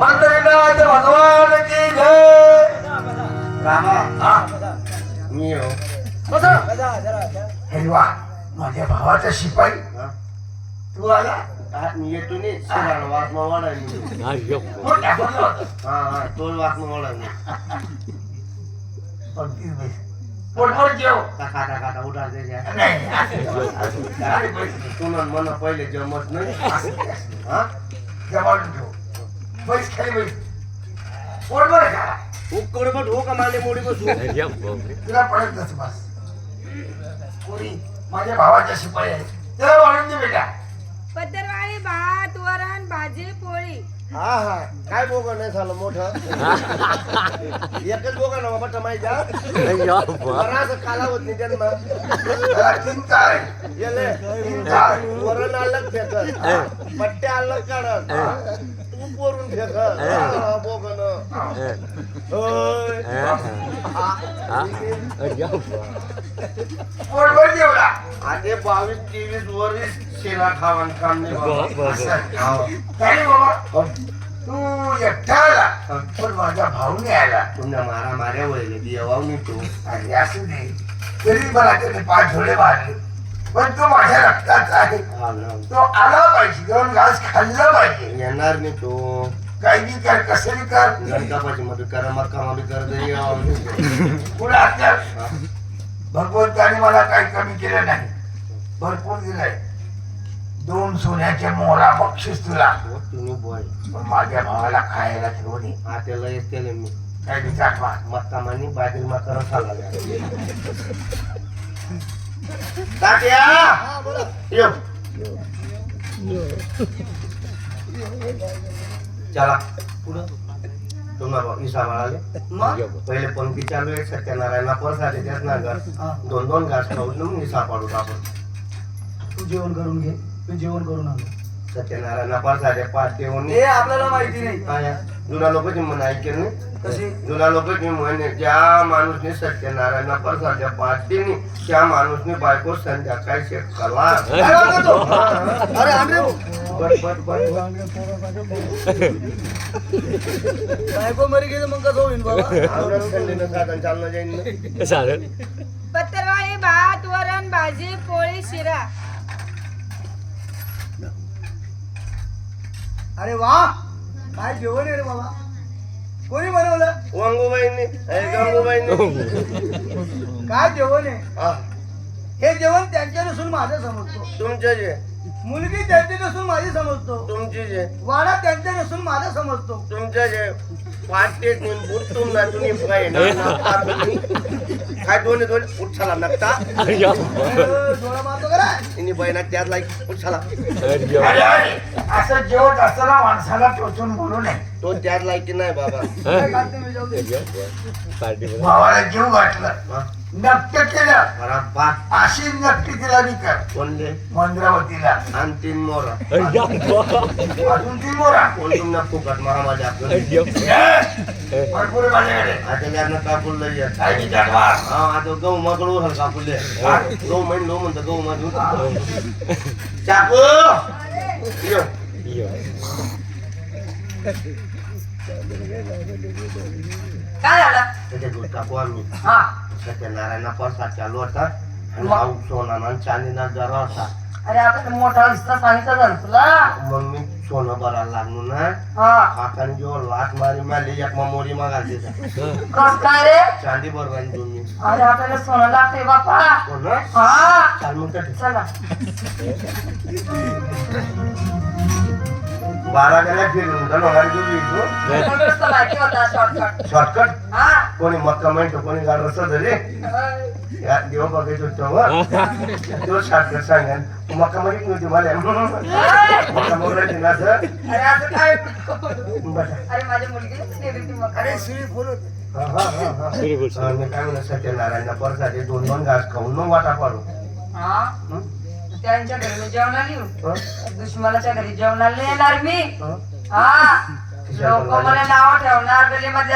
बद्रीनाथ भगवान की जय रामा हा मी हो बसा. अरे वा माझ्या भावाचा शिपाई हा? तू आला हा, मी येतो नाही शिराला वाचमा वाढायला मोठ्या बोलला होता. हा हा तो वाचमा वाढायला पंचवीस बैस. पोटभर जेव खाता खाता उठा त्याच्या नाही असं असं. अरे बैस. तुला बैस खाली बैस खा हो का माले मोडी बसू? तुला पडत नस बस. कोणी माझ्या भावाच्या शिपाई आहे. त्याला वाढून दे बेटा. पत्तरवाळी भात वरण भाजी पोळी. हा हा. काय बोगा नाही झालं मोठं? एकच बोगा ना बाबा माहिती हा? बराच कालावत नाही तीन आहे. गेले तीन वरण अलग फेकत पट्ट्या अलग काढत? तू पोरून फेकत बोगन. आधी बावीस तेवीस वर्ष शेला खावान काम नाही बाबा. बाबा? तू एकटा आला? पण माझा भाऊ नाही आला. तुमच्या मारा माऱ्या वळले देवा मी तू. आणि असू दे. तरी मला त्याने पाच झोडे मारले पण तो माझ्या रक्ताचा आहे. तो आला पाहिजे. दोन घास खाल्लं पाहिजे. येणार नाही तू. काही बी कर कसं बी कर. गणकापाची मदत करा मग कामा बी कर. पुढे आता. भगवंताने मला काही कमी केलं नाही. भरपूर दिलंय. दोन सोन्याच्या मोहरा बक्षीस तुला. हो, तुम्ही बोय पण माझ्या भावाला खायला ठेवून ये. आत्याला येते मी. काय विचार मार. मक्का मानी बाजरी तात्या यो चला. पुढं तुम्हाला इसा बाळाले पहिले पंक्ती चालू आहे सत्यनारायणला परसाचे त्याच ना घर. दोन दोन घास खाऊन मग इसा पाडू आपण. तू जेवण करून घे. मी जेवण करून आलो सत्यनारायणला परसाचे पाच देऊन हे आपल्याला माहिती नाही. जुना लोकांची म्हण ऐकेल नाही जुना लोकांची म्हणे ज्या माणूसने सत्यनारायणला परसाच्या पाच दिनी त्या माणूसने बायको संध्याकाळी बट बट बायको मरी गेली मग कसं होईल बाबा? चालणं जाईन ना. पत्तरवाळी भात वरण भाजी पोळी शिरा. अरे वा! काय जेवण आहे रे बाबा? कोणी बनवलं? वांगूबाईंनी गंगूबाईंनी. काय जेवण आहे? हा, जेवण त्यांचे नसून माझं समजतो. तुमचे जे. मुलगी त्यांची नसून माझी समजतो. तुमची जे. वाडा त्यांचे नसून माझा समजतो. तुमचे जे. पाटे तुम ना तुम्ही. काय दोन्ही दोन्ही उठला डोळा मारतो इनी बहिणा त्यात लाईक अरे असं जेवत असताना माणसाला टोचून बोलू नये. तो त्यात लायकी नाही बाबा. काय खाते मी जाऊ दे. भावाला जीव हा, नक्की केलं. अशी नक्की तिला मी कर कोणले मंद्रावतीला. आणि तीन मोरा. अजून ती मोरा. कोण तुमना फुकट महामाजा आपलं. भरपूर आहे माझ्याकडे आता त्यांना कापून लई येत. काय विचार हा आता गहू माकडू उघड कापूले गहू महिन लो म्हणतो गहू माझू चाकू! यो. काय झालं? त्याच्या हा. सत्यनारायणा प्रसाद चालू होता. आणि भाऊ सोना चांदीना जरा होता. अरे मोठा विस्तार सांगितलं तुला? मग मी सोनं भरायला लागलो ना. हा. काकाने जेव्हा लाट मारी मारली एक मोरी कस काय रे? चांदी भरवाय तुम्ही अरे आपल्याला सोनं लागते बापा सोनं? हा. चाल मग चला. बारा गेल्या फिरून रस्ता माहिती होता शॉर्टकट शॉर्टकट हा. कोणी मक्का म्हणतो कोणी गाड रस्ता या देवा बघायचो तेव्हा तो शॉर्टकट सांगेन. तू मक्का माहीत नव्हती मला. मक्का मोगरायची ना सर अरे हा, हा, हा, हा. हा, मी काय म्हणत सत्यनारायणला परसाचे दोन दोन घास खाऊन मग वाटा पाडू? त्यांच्या घरी मी जेवणाला येऊ? दुश्मनाच्या घरी जेवणाला येणार मी हं? लोक मला नाव ठेवणार गलीमधल्या